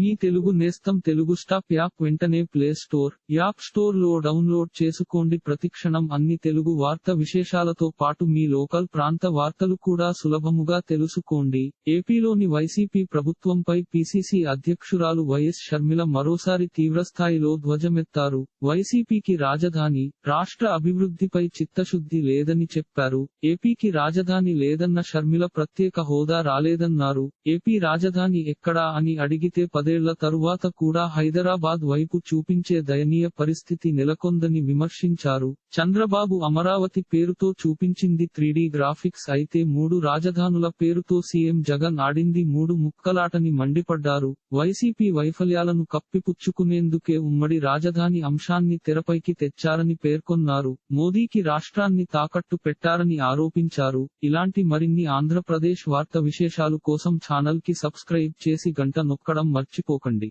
మీ తెలుగు నేస్తం Telugu stop app వెంటనే play store app స్టోర్లో డౌన్లోడ్ చేసుకోండి. ప్రతిక్షణం అన్ని తెలుగు వార్త విశేషాలతో పాటు మీ లోకల్ ప్రాంత వార్తలు కూడా సులభముగా తెలుసుకోండి. ఏపీలోని వైసీపీ ప్రభుత్వంపై పిసిసి అధ్యక్షురాలు వైఎస్ షర్మిల మరోసారి తీవ్రస్థాయిలో ధ్వజమెత్తారు. వైసీపీకి రాజధాని రాష్ట్ర అభివృద్ధిపై చిత్తశుద్ధి లేదని చెప్పారు. ఏపీకి రాజధాని లేదన్న షర్మిల ప్రత్యేక హోదా రాలేదన్నారు. ఏపీ రాజధాని ఎక్కడా అని అడిగితే పదేళ్ళ తరువాత కూడా హైదరాబాద్ వైపు చూపించే దయనీయ పరిస్థితి నెలకొందని విమర్శించారు. చంద్రబాబు అమరావతి పేరుతో చూపించింది త్రీడీ గ్రాఫిక్స్ అయితే మూడు రాజధానుల పేరుతో సీఎం జగన్ ఆడింది మూడు ముక్కలాటని మండిపడ్డారు. వైసీపీ వైఫల్యాలను కప్పిపుచ్చుకునేందుకే ఉమ్మడి రాజధాని అంశాన్ని తెరపైకి తెచ్చారని పేర్కొన్నారు. మోదీకి రాష్ట్రాన్ని తాకట్టు పెట్టారని ఆరోపించారు. ఇలాంటి మరిన్ని ఆంధ్రప్రదేశ్ వార్త విశేషాలు కోసం ఛానల్కి సబ్స్క్రైబ్ చేసి గంట నొక్కడం మర్చిపోకండి.